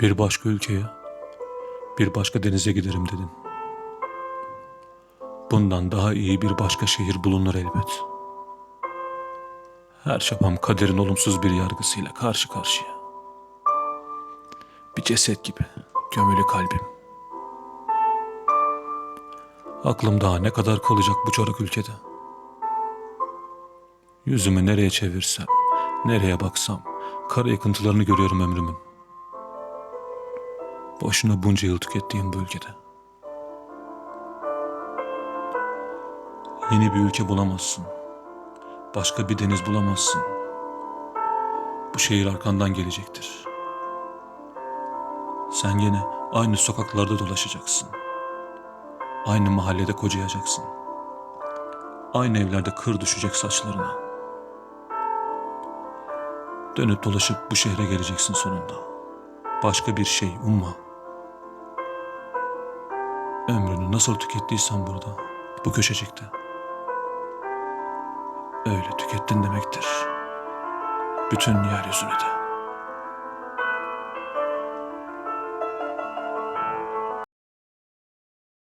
Bir başka ülkeye, bir başka denize giderim dedin. Bundan daha iyi bir başka şehir bulunur elbet. Her şapam kaderin olumsuz bir yargısıyla karşı karşıya. Bir ceset gibi gömülü kalbim. Aklım daha ne kadar kalacak bu çorak ülkede? Yüzümü nereye çevirsem, nereye baksam, kara yıkıntılarını görüyorum ömrümün. Boşuna bunca yıl tükettiğim bu ülkede. Yeni bir ülke bulamazsın. Başka bir deniz bulamazsın. Bu şehir arkandan gelecektir. Sen yine aynı sokaklarda dolaşacaksın. Aynı mahallede kocayacaksın. Aynı evlerde kır düşecek saçlarına. Dönüp dolaşıp bu şehre geleceksin sonunda. Başka bir şey umma. Ömrünü nasıl tükettiysen burada, bu köşecikte. Öyle tükettin demektir. Bütün yeryüzünü de.